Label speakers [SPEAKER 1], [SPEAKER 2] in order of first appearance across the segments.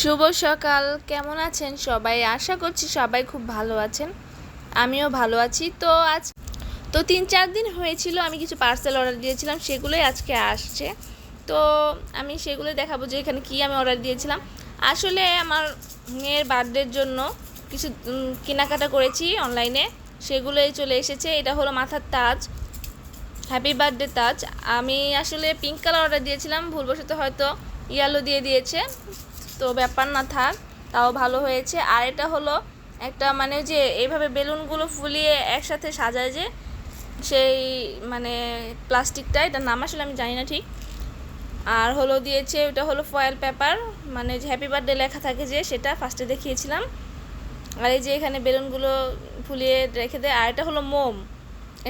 [SPEAKER 1] শুভ সকাল। কেমন আছেন সবাই? আশা করছি সবাই খুব ভালো আছেন। আমিও ভালো আছি। তো আজ, তো তিন চার দিন হয়েছিল, আমি কিছু পার্সেল অর্ডার দিয়েছিলাম, সেগুলোই আজকে আসছে। তো আমি সেগুলো দেখাবো যে এখানে কি আমি অর্ডার দিয়েছিলাম। আসলে আমার মেয়ের বার্থডের জন্য কিছু কেনাকাটা করেছি অনলাইনে সেগুলোই চলে এসেছে। এটা হলো মাথার তাজ। হ্যাপি বার্থডে তাজ। আমি আসলে পিঙ্ক কালার অর্ডার দিয়েছিলাম। ভুলবশত হয়তো ইয়েলো দিয়ে দিয়েছে। তো ব্যাপার না থাক, তাও ভালো হয়েছে। আর এটা হলো একটা মানে যে এইভাবে বেলুনগুলো ফুলিয়ে একসাথে সাজায় যে, সেই মানে প্লাস্টিকটা, এটার নাম আসলে আমি জানি না ঠিক। আর হলো দিয়েছে, ওটা হলো ফয়েল পেপার মানে যে হ্যাপি বার্থডে লেখা থাকে যে, সেটা ফার্স্টে দেখিয়েছিলাম। আর এই যে এখানে বেলুনগুলো ফুলিয়ে রেখে দেয়, আর এটা হলো মোম।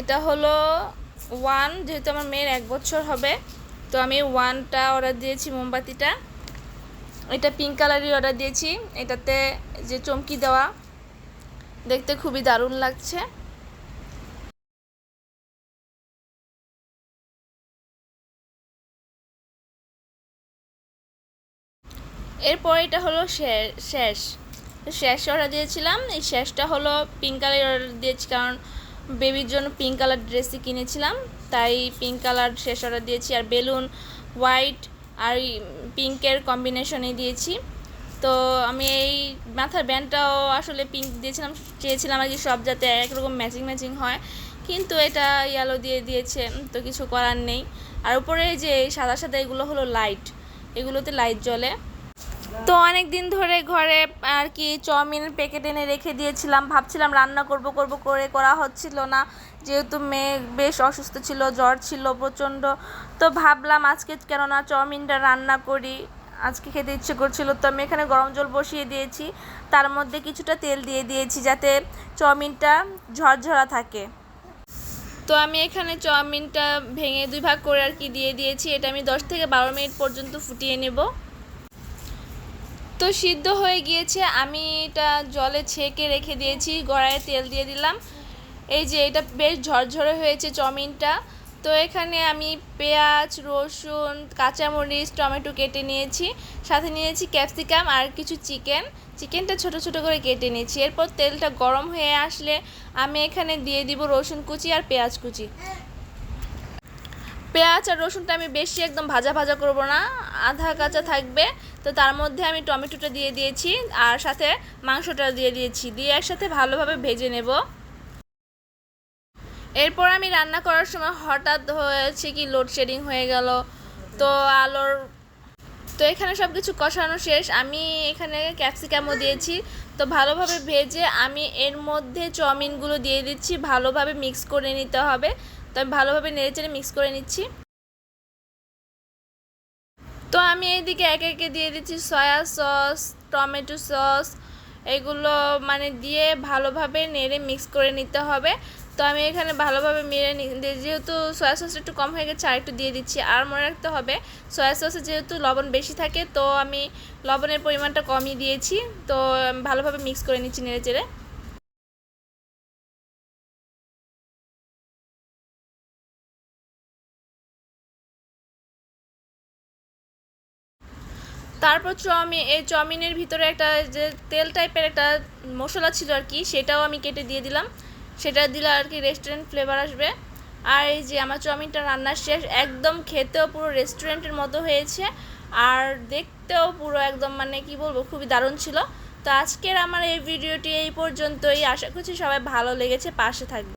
[SPEAKER 1] এটা হলো ওয়ান যেহেতু আমার মেয়ের এক বছর হবে, তো আমি ওয়ানটা অর্ডার দিয়েছি মোমবাতিটা। এটা পিঙ্ক কালারই অর্ডার দিয়েছি। এটাতে যে চমকি দেওয়া, দেখতে খুবই দারুণ লাগছে। এরপর এটা হলো শেষ শেষ। অর্ডার দিয়েছিলাম। এই শেষটা হলো পিঙ্ক কালার অর্ডার দিয়েছি কারণ বেবির জন্য পিঙ্ক কালার ড্রেসই কিনেছিলাম। তাই পিঙ্ক কালার শেষ অর্ডার দিয়েছি। আর বেলুন হোয়াইট আর পিঙ্কের কম্বিনেশনে দিয়েছি। তো আমি এই মাথার ব্যান্ডটাও আসলে পিঙ্ক দিয়েছিলাম, চেয়েছিলাম আর কি সব যাতে একরকম ম্যাচিং ম্যাচিং হয়। কিন্তু এটা ইয়েলো দিয়ে দিয়েছে, তো কিছু করার নেই। আর উপরে যে সাদা সাদা এগুলো হলো লাইট এগুলোতে লাইট জ্বলে। তো অনেক দিন ধরে ঘরে আর কি চাউমিনের প্যাকেট এনে রেখে দিয়েছিলাম। ভাবছিলাম রান্না করব করব করে করা হচ্ছিল না। যেহেতু মেয়ে বেশ অসুস্থ ছিল, জ্বর ছিল প্রচণ্ড। তো ভাবলাম আজকে কেননা চাউমিনটা রান্না করি। আজকে খেতে ইচ্ছে করছিল তো আমি এখানে গরম জল বসিয়ে দিয়েছি। তার মধ্যে কিছুটা তেল দিয়ে দিয়েছি যাতে চাউমিনটা ঝরঝরা থাকে। তো আমি এখানে চাউমিনটা ভেঙে দুই ভাগ করে আর কি দিয়ে দিয়েছি। এটা আমি দশ থেকে বারো মিনিট পর্যন্ত ফুটিয়ে নেব। তো সিদ্ধ হয়ে গিয়েছে, আমি এটা জলে ছেঁকে রেখে দিয়েছি গড়ায় তেল দিয়ে দিলাম। এই যে এটা বেশ ঝরঝরে হয়েছে চাউমিনটা। তো এখানে আমি পেঁয়াজ, রসুন, কাঁচামরিচ, টমেটো কেটে নিয়েছি, সাথে নিয়েছি ক্যাপসিকাম আর কিছু চিকেন। চিকেনটা ছোট ছোট করে কেটে নিয়েছি, এরপর তেলটা গরম হয়ে আসলে আমি এখানে দিয়ে দিব রসুন কুচি আর পেঁয়াজ কুচি। পেঁয়াজ আর রসুনটা আমি বেশি একদম ভাজা ভাজা করব না, আধা কাঁচা থাকবে। তো তার মধ্যে আমি টমেটোটা দিয়ে দিয়েছি আর সাথে মাংসটা দিয়ে দিয়েছি। দিয়ে একসাথে ভালোভাবে ভেজে নেব। এরপর আমি রান্না করার সময় হঠাৎ হয়েছে কি লোডশেডিং হয়ে গেল। তো আলোর তো এখানে সব কিছু কষানো শেষ। আমি এখানে ক্যাপসিকামও দিয়েছি। তো ভালোভাবে ভেজে আমি এর মধ্যে চাউমিনগুলো দিয়ে দিচ্ছি। ভালোভাবে মিক্স করে নিতে হবে। তো আমি ভালোভাবে নেড়েচেড়ে মিক্স করে নিচ্ছি। তো আমি এইদিকে একে একে দিয়ে দিচ্ছি সয়া সস, টমেটো সস, এগুলো মানে দিয়ে ভালোভাবে নেড়ে মিক্স করে নিতে হবে। তো আমি এখানে ভালোভাবে মেরে যেহেতু সয়া সসটা একটু কম হয়ে গেছে আর একটু দিয়ে দিচ্ছি। আর মনে রাখতে হবে, সয়া সসে যেহেতু লবণ বেশি থাকে, তো আমি লবণের পরিমাণটা কমই দিয়েছি। তো ভালোভাবে মিক্স করে নিচ্ছি নেড়ে চেড়ে। তারপর চাউমিন এই চাউমিনের ভিতরে একটা যে তেল টাইপের একটা মশলা ছিল আর কি, সেটাও আমি কেটে দিয়ে দিলাম। সেটা দিলে আর কি রেস্টুরেন্ট ফ্লেভার আসবে। আর এই যে আমার চাউমিনটা রান্নার শেষ, একদম খেতেও পুরো রেস্টুরেন্টের মতো হয়েছে। আর দেখতেও পুরো একদম মানে কি বলব, খুবই দারুণ ছিল। তো আজকের আমার এই ভিডিওটি এই পর্যন্তই। আশা করছি সবাই ভালো লেগেছে, পাশে থাকবে